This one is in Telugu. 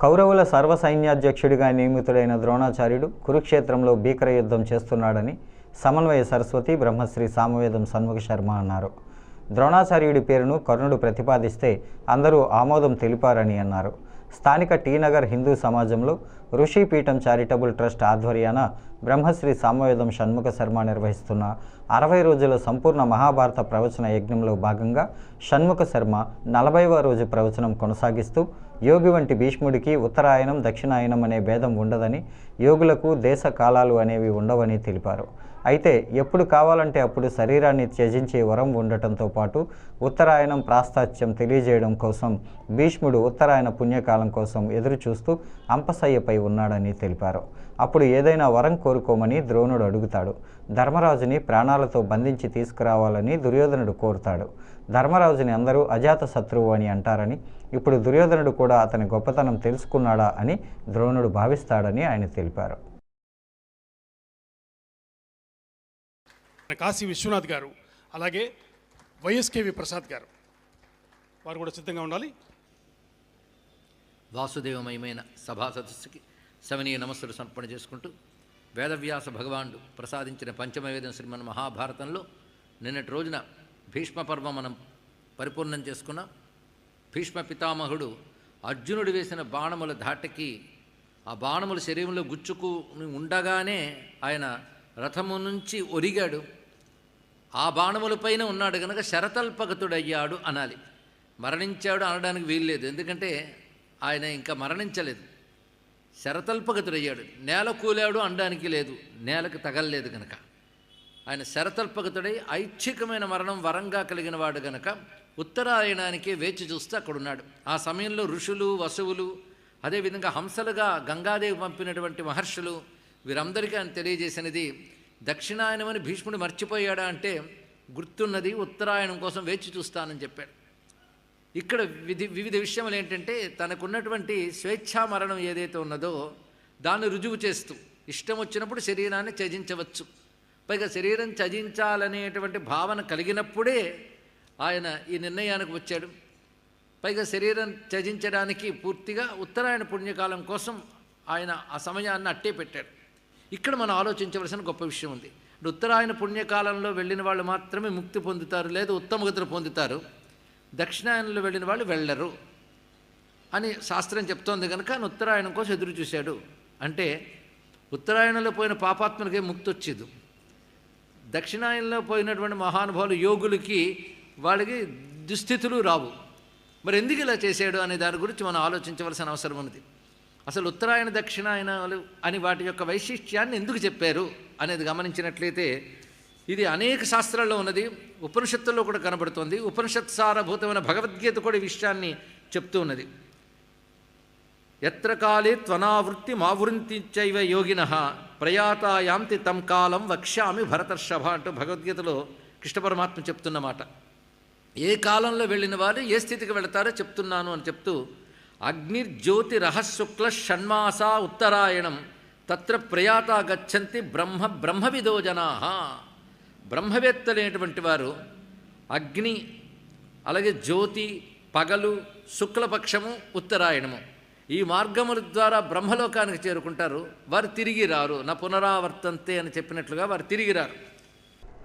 కౌరవుల సర్వ సైన్యాధ్యక్షుడిగా నియమితుడైన ద్రోణాచార్యుడు కురుక్షేత్రంలో భీకర యుద్ధం చేస్తున్నాడని సమన్వయ సరస్వతి బ్రహ్మశ్రీ సామవేదం సన్ముఖ శర్మ అన్నారు. ద్రోణాచార్యుడి పేరును కర్ణుడు ప్రతిపాదిస్తే అందరూ ఆమోదం తెలిపారని అన్నారు. స్థానిక టీనగర్ హిందూ సమాజంలో ఋషిపీఠం చారిటబుల్ ట్రస్ట్ ఆధ్వర్యాన బ్రహ్మశ్రీ సామవేదం షణ్ముఖ శర్మ నిర్వహిస్తున్న అరవై రోజుల సంపూర్ణ మహాభారత ప్రవచన యజ్ఞంలో భాగంగా షణ్ముఖ శర్మ నలభైవ రోజు ప్రవచనం కొనసాగిస్తూ యోగి వంటి భీష్ముడికి ఉత్తరాయణం దక్షిణాయనం అనే భేదం ఉండదని యోగులకు దేశ కాలాలు అనేవి ఉండవని తెలిపారు. అయితే ఎప్పుడు కావాలంటే అప్పుడు శరీరాన్ని త్యజించే వరం ఉండటంతో పాటు ఉత్తరాయణం ప్రాస్తాత్యం తెలియజేయడం కోసం భీష్ముడు ఉత్తరాయణ పుణ్యకాలం కోసం ఎదురు చూస్తూ అంపసయ్యపై ఉన్నాడని తెలిపారు. అప్పుడు ఏదైనా వరం కోరుకోమని ద్రోణుడు అడుగుతాడు. ధర్మరాజుని ప్రాణాలతో బంధించి తీసుకురావాలని దుర్యోధనుడు కోరుతాడు. ధర్మరాజుని అందరూ అజాత శత్రువు అని అంటారని ఇప్పుడు దుర్యోధనుడు కూడా అతని గొప్పతనం తెలుసుకున్నాడా అని ద్రోణుడు భావిస్తాడని ఆయన తెలిపారు. కాశీ విశ్వనాథ్ గారు అలాగే వైఎస్కేవి ప్రసాద్ గారు వారు కూడా సిద్ధంగా ఉండాలి. వాసుదేవమయమైన సభా సదస్సుకి సవనీయ నమస్సులు సమర్పణ చేసుకుంటూ వేదవ్యాస భగవానుడు ప్రసాదించిన పంచమవేదం శ్రీమన్ మహాభారతంలో నిన్నటి రోజున భీష్మ పర్వం మనం పరిపూర్ణం చేసుకున్నాం. భీష్మ పితామహుడు అర్జునుడు వేసిన బాణముల ధాటకి ఆ బాణములు శరీరంలో గుచ్చుకుని ఉండగానే ఆయన రథము నుంచి ఒరిగాడు. ఆ బాణములపైన ఉన్నాడు కనుక శరతల్పగతుడయ్యాడు అనాలి. మరణించాడు అనడానికి వీల్లేదు. ఎందుకంటే ఆయన ఇంకా మరణించలేదు. శరతల్పగతుడయ్యాడు. నేల కూలాడు అనడానికి లేదు. నేలకు తగలలేదు కనుక ఆయన శరతల్పగతుడై ఐచ్ఛికమైన మరణం వరంగా కలిగిన వాడు గనక ఉత్తరాయణానికి వేచి చూస్తే అక్కడున్నాడు. ఆ సమయంలో ఋషులు వసువులు అదేవిధంగా హంసలుగా గంగాదేవి పంపినటువంటి మహర్షులు వీరందరికీ ఆయన తెలియజేసినది దక్షిణాయనమని భీష్ముడు మర్చిపోయాడా అంటే గుర్తున్నది ఉత్తరాయణం కోసం వేచి చూస్తానని చెప్పాడు. ఇక్కడ విధి వివిధ విషయములు ఏంటంటే తనకున్నటువంటి స్వేచ్ఛా మరణం ఏదైతే ఉన్నదో దాన్ని రుజువు చేస్తూ ఇష్టం వచ్చినప్పుడు శరీరాన్ని త్యజించవచ్చు. పైగా శరీరం త్యజించాలనేటువంటి భావన కలిగినప్పుడే ఆయన ఈ నిర్ణయానికి వచ్చాడు. పైగా శరీరం త్యజించడానికి పూర్తిగా ఉత్తరాయణ పుణ్యకాలం కోసం ఆయన ఆ సమయాన్ని అట్టే పెట్టాడు. ఇక్కడ మనం ఆలోచించవలసిన గొప్ప విషయం ఉంది. ఉత్తరాయణ పుణ్యకాలంలో వెళ్ళిన వాళ్ళు మాత్రమే ముక్తి పొందుతారు లేదా ఉత్తమగతులు పొందుతారు. దక్షిణాయనంలో వెళ్ళిన వాళ్ళు వెళ్ళరు అని శాస్త్రం చెప్తోంది కనుక ఆయన ఉత్తరాయణం కోసం ఎదురు చూశాడు. అంటే ఉత్తరాయణంలో పోయిన పాపాత్మలకే ముక్తి వచ్చేది దక్షిణాయనంలో పోయినటువంటి మహానుభావులు యోగులకి వాళ్ళకి దుస్థితులు రావు. మరి ఎందుకు ఇలా చేశాడు అనే దాని గురించి మనం ఆలోచించవలసిన అవసరం ఉన్నది. అసలు ఉత్తరాయణ దక్షిణాయనాలు అని వాటి యొక్క వైశిష్ట్యాన్ని ఎందుకు చెప్పారు అనేది గమనించినట్లయితే ఇది అనేక శాస్త్రాల్లో ఉన్నది. ఉపనిషత్తుల్లో కూడా కనబడుతోంది. ఉపనిషత్ సారభూతమైన భగవద్గీత కూడా ఈ విషయాన్ని చెప్తూ ఉన్నది. ఎత్ర కాలే త్వనావృత్తి మావృత్తి చైవ యోగిన ప్రయాతాయాంతి తం కాలం వక్ష్యామి భరతర్షభ అంటూ భగవద్గీతలో కృష్ణ పరమాత్మ చెప్తున్నమాట ఏ కాలంలో వెళ్ళిన వారు ఏ స్థితికి వెళతారో చెప్తున్నాను అని చెప్తూ అగ్నిర్జ్యోతి రహశుక్ల షణ్మాసా ఉత్తరాయణం తత్ర ప్రయాత గచ్చంతి బ్రహ్మ బ్రహ్మవిదో జనా బ్రహ్మవేత్తలైనటువంటి వారు అగ్ని అలాగే జ్యోతి పగలు శుక్లపక్షము ఉత్తరాయణము. ఈ మార్గముల ద్వారా బ్రహ్మలోకానికి చేరుకుంటారు. వారు తిరిగి రారు. నా పునరావర్తంతే అని చెప్పినట్లుగా వారు తిరిగి రారు.